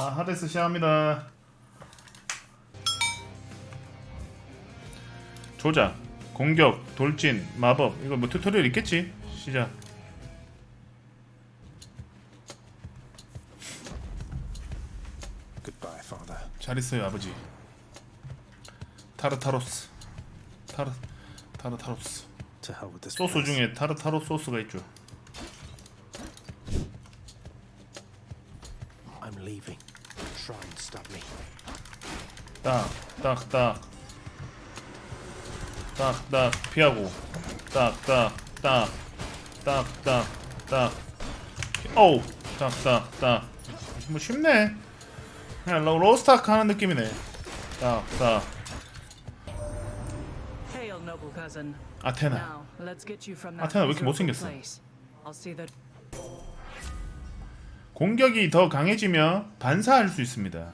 아 하데스 시작합니다. 조작, 공격, 돌진, 마법 이거 뭐 튜토리얼 있겠지? 시작. Goodbye, father. 잘 있어요 아버지. 타르타로스, 타르 타르타로스. To hell with this. 소스 place. 중에 타르타로 소스가 있죠. I'm leaving. Try and stop me. 딱, 딱, 딱. 딱, 딱, 피하고. 딱, 딱, 딱. 딱, 딱, 딱. 어우, 딱, 딱, 딱. 뭐 쉽네. 그냥 로, 로스타크 하는 느낌이네. 딱, 딱. Hail, noble cousin. 아테나. 아테나 왜 이렇게 못생겼어? 공격이 더 강해지며 반사할 수 있습니다.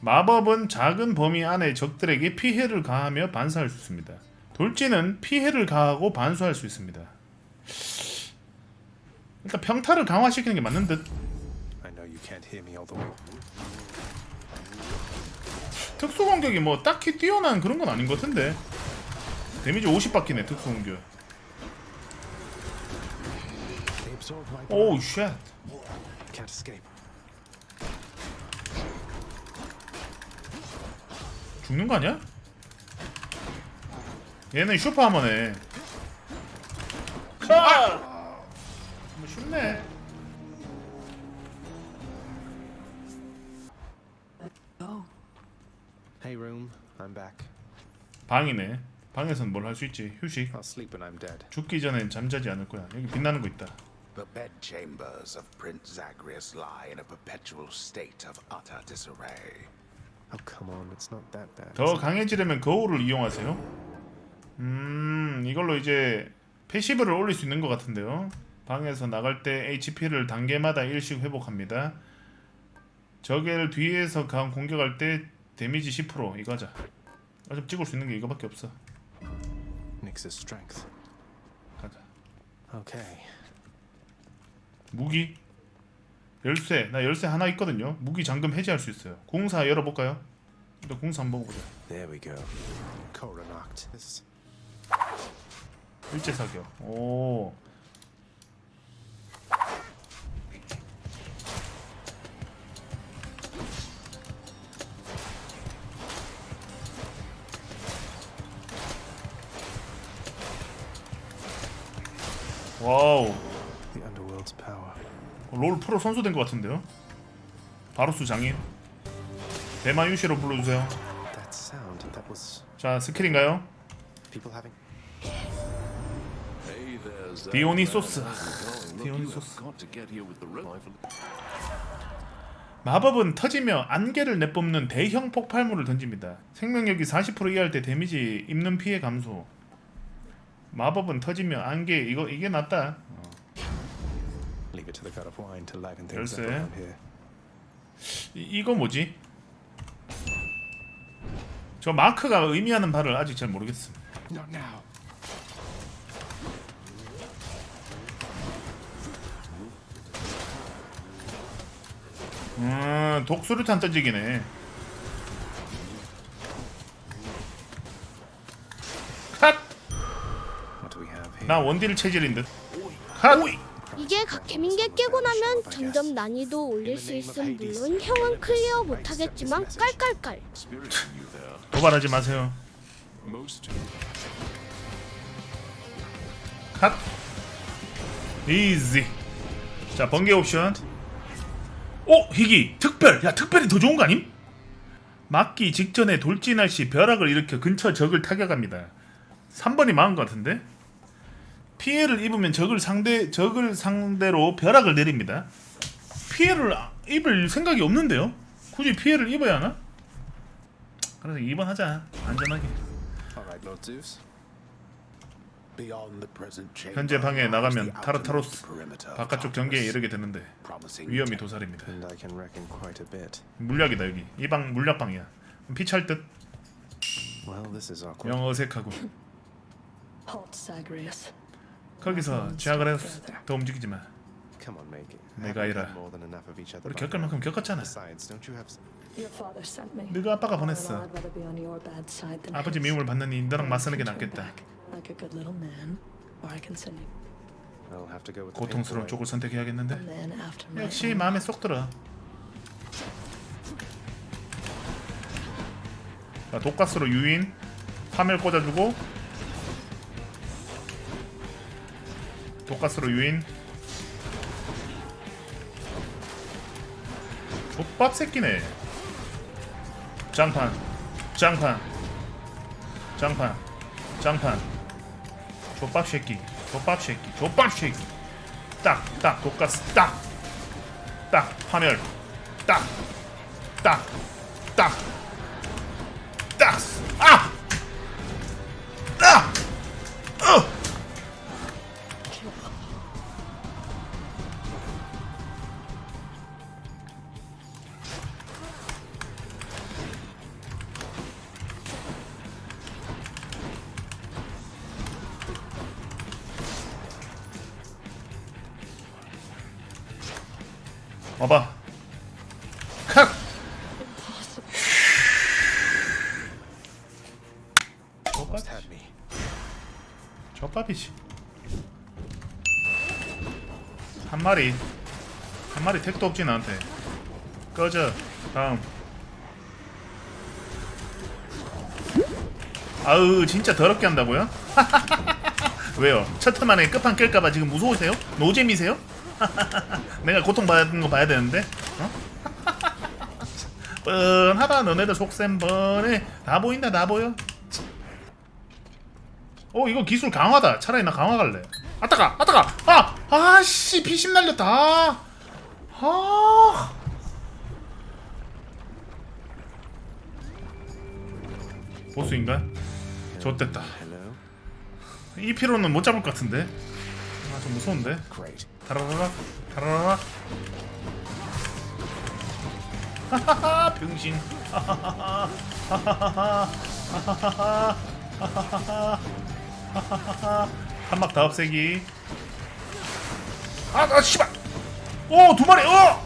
마법은 작은 범위 안의 적들에게 피해를 가하며 반사할 수 있습니다. 돌진은 피해를 가하고 반수할 수 있습니다. 일단 평타를 강화시키는 게 맞는 듯. 특수 공격이 뭐 딱히 뛰어난 그런 건 아닌 것 같은데. 데미지 50 받기네 특수 공격. 오우 쉣. Can't escape. 죽는 거 아니야? 얘는 슈퍼하머네. 아! 뭐 쉽네. Hey, room. I'm back. 방이네. 방에선 뭘 할 수 있지? 휴식. I'll sleep when I'm dead. 죽기 전엔 잠자지 않을 거야. 여기 빛나는 거 있다. The bedchambers of Prince Zagreus lie in a perpetual state of utter disarray. Oh come on, it's not that bad. 더? 강해지려면 거울을 이용하세요. 음, 이걸로 이제 패시브를 올릴 수 있는 것 같은데요. 방에서 나갈 때 HP를 단계마다 일씩 회복합니다. 적을 뒤에서 강 공격할 때 데미지 10% 이거 하자. 어차피 찍을 수 있는 게 이거밖에 없어. Nix's strength. 가자. Okay. 무기 열쇠 나 열쇠 하나 있거든요. 무기 잠금 해제할 수 있어요. 공사 열어볼까요? 일단 공사 한번 먹어보자. There we go. Coronact. This. 일제 사격. 오. 와우. 롤 프로 선수 된 것 같은데요? 바로스 장인. 대마 유시로 불러주세요. 자 스킬인가요? 디오니소스. 디오니소스. 마법은 터지며 안개를 내뿜는 대형 폭발물을 던집니다. 생명력이 40% 이하일 때 데미지 입는 피해 감소. 마법은 터지며 안개 이거 이게 낫다. It to the god of wine to liven things up 열쇠. around here. 이, 이거 뭐지? 저 마크가 의미하는 바를 아직 잘 모르겠어. Not now. 음, 독수류탄 던지기네. 컷! What do we have here? 나 원딜 체질인 듯. 컷! 이 게 각개민개 깨고 나면 점점 난이도 올릴 수 있음 물론 형은 클리어 못하겠지만 깔깔깔 도발하지 마세요. 컷. 이지. 자, 번개 옵션. 오, 희귀. 특별. 야, 특별히 더 좋은 거 아님? 맞기 직전에 돌진할 시 벼락을 일으켜 근처 적을 타격합니다. 3번이 망한 것 같은데? 피해를 입으면 적을 상대 적을 상대로 벼락을 내립니다. 피해를 아- 입을 생각이 없는데요? 굳이 피해를 입어야 하나? 그래서 2번 하자. 안전하게. 현재 방에 나가면 타르타로스 바깥쪽 경계에 이르게 되는데 위험이. 도살입니다. 물약이다 여기. 이 방 물약방이야. 피찰 듯. 영 어색하고. 거기서 제약을 해서 더 움직이지 마. Come on, Maggie. 내가 Haven't we 아니라 had more than enough of each other 우리 by 겪을 now? 만큼 겪었잖아. Besides, don't you have some... Your father sent me. 너가 아빠가 보냈어. I'd rather be on your bad side than 아버지 his. 미움을 받느니 너랑 I 맞서는 게 낫겠다. back Like a good little man, or I can save. I'll have to go with the 고통스러운 way. 쪽을 선택해야겠는데. A man after my 역시 own 마음에 쏙 들어. 자, 독가스로 유인 파멸 꽂아주고 독가스로 유인. 족밥 새끼네. 장판 장판 장판 장판. 족밥 새끼 족밥 새끼 족밥 새끼. 딱딱 독가스 딱. 딱 파멸. 딱딱 딱. 딱. 아! 아! Me. 젖밥이지 한 마리 한 마리 택도 없지 나한테 꺼져 다음 아우 진짜 더럽게 한다고요? 왜요? 첫 회만에 끝판 깰까봐 지금 무서우세요? 노잼이세요? 내가 고통받는 거 봐야 되는데 어? 뻔하다 너네들 속셈 뻔해. 다 보인다 다 보여. 어 이거 기술 강화다. 차라리 나 강화 갈래. 아따가 아따가! 아 아씨 피심 날렸다. 아 보스인가? 좋됐다? 이 피로는 못 잡을 것 같은데? 아좀 무서운데? 타라라라. 하하하 병신. 한막 다 없애기. 아 나 씨발. 오 두 마리 어!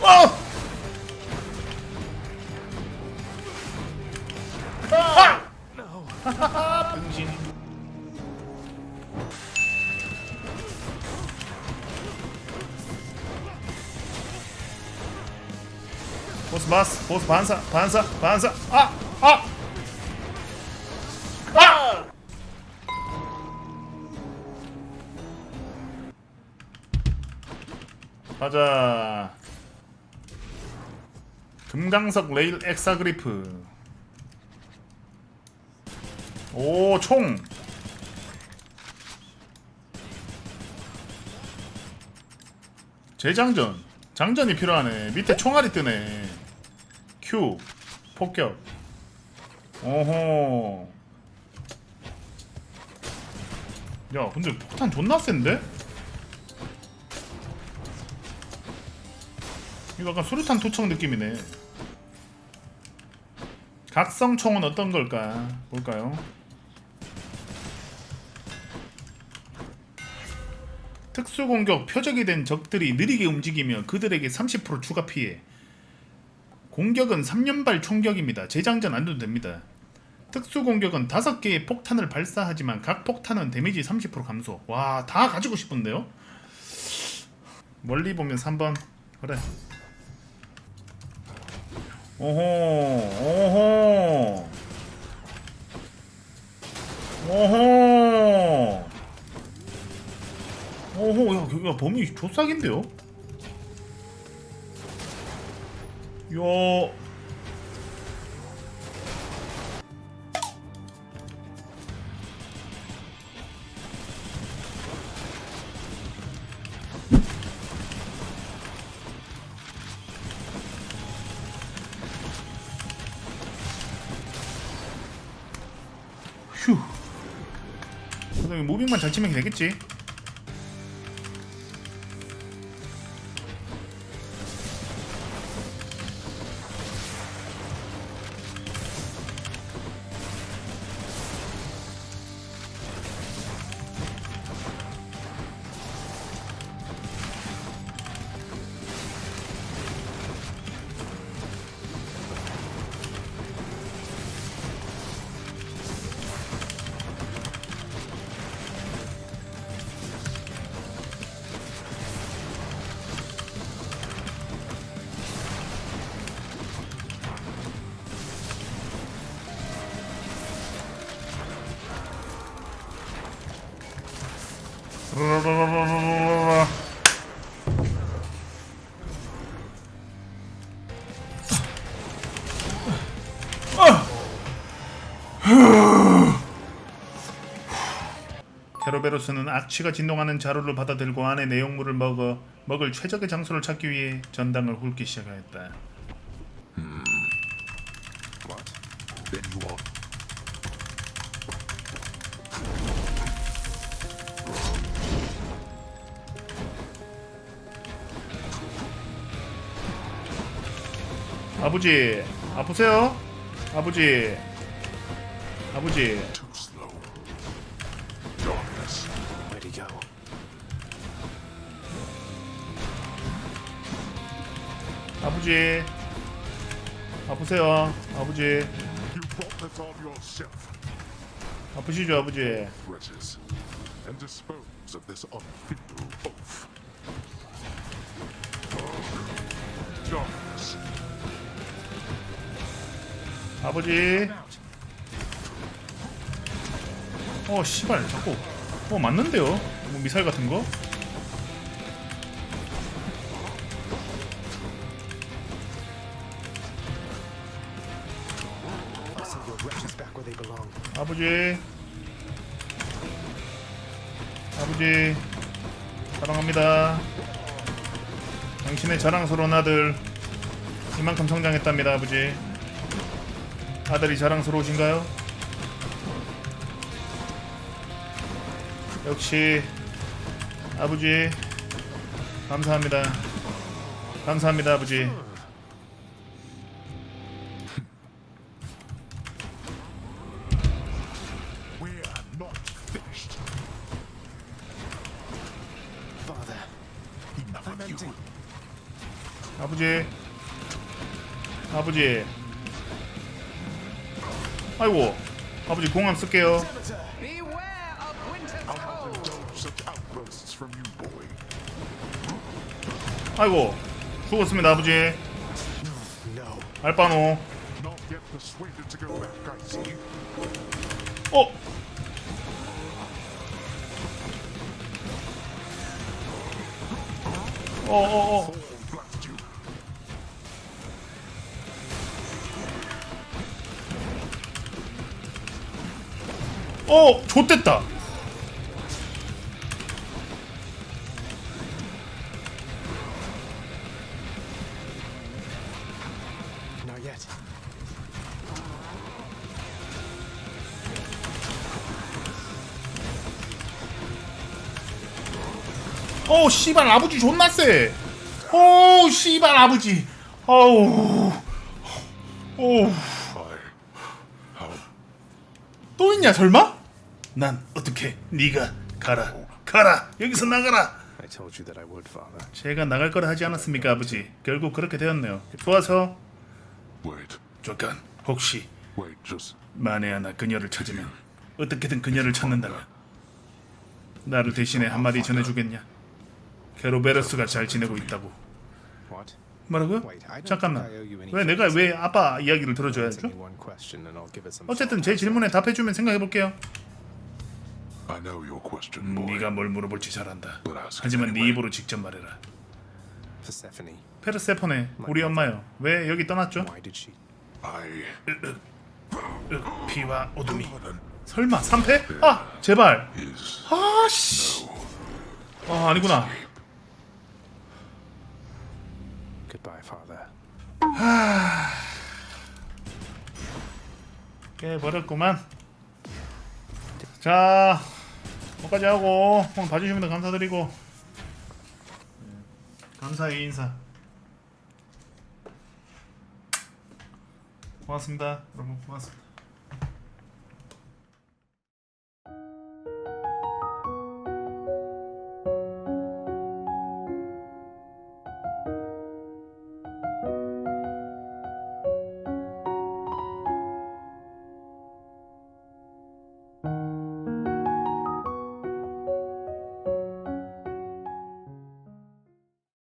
어! 아! 하하하 병신 보스 마스 보스 반사 반사 반사 아! 아! 아! 가자 금강석 레일 엑사그리프 오, 총. 재장전. 장전이 필요하네. 밑에 총알이 뜨네. Q. 폭격. 오호. 야, 근데 폭탄 존나 센데? 이거 약간 수류탄 투척 느낌이네. 각성총은 어떤 걸까? 볼까요? 특수공격 표적이 된 적들이 느리게 움직이며 그들에게 30% 추가 피해 공격은 3년발 총격입니다. 재장전 안 해도 됩니다. 특수공격은 5개의 폭탄을 발사하지만 각 폭탄은 데미지 30% 감소 와 다 가지고 싶은데요? 멀리 보면 3번 그래 오호 오호 오호 오호 야 여기가 범위 조싹인데요? 야 휴. 무빙만 잘 치면 되겠지. 케로베로스는 악취가 진동하는 자루를 받아들고 안에 내용물을 먹어 먹을 최적의 장소를 찾기 위해 전당을 훑기 시작하였다. What? Then what? 아버지 아프세요? 아버지 아버지? 아버지 아프세요? 아버지 아프시죠 아버지? 아버지. 어 씨발 자꾸. 어 맞는데요? 뭐 미사일 같은 거? 아버지. 아버지. 사랑합니다. 당신의 자랑스러운 아들. 이만큼 성장했답니다 아버지 아들이 자랑스러우신가요? 역시 아버지 감사합니다 감사합니다 아버지. 아버지 아버지 아이고 아버지 공항 쓸게요. 아이고 죽었습니다 아버지. 알바노 I see. 어 어어어 어, yet. 어, 씨발 아버지 존나 세. 어, 씨발 아버지. 어우. How? 또 있냐 설마? 난 어떻게 네가 가라. 가라. 여기서 나가라. I told you that I would, Father. 제가 나갈 거라 하지 않았습니까, 아버지? 결국 그렇게 되었네요. 좋아서 Wait. 잠깐 혹시 Wait, just. 만에 하나 그녀를 찾으면 어떻게든 그녀를 찾는다면 나를 대신에 한마디 전해주겠냐? 게로베르스가 잘 지내고 있다고. What? 뭐라고요? 잠깐만. 왜 내가 왜 아빠 이야기를 들어줘야죠? Answer me one question and I'll give it some 어쨌든 제 질문에 답해주면 생각해볼게요. I know your question, boy. 네가 뭘 물어볼지 잘 안다. But ask 하지만 네 anyway. 입으로 직접 말해라. Persephone. 페르세포네, 우리 엄마요. 왜 여기 떠났죠? Why did she? I. 으, 피와 어둠이. 설마 3패? 아 제발. is. 아 씨. 아 아니구나. Goodbye, Father. 깨버렸구만. 자, 뭐까지 하고 오늘 분들 감사드리고 네, 감사의 인사. 고맙습니다, 여러분 고맙습니다.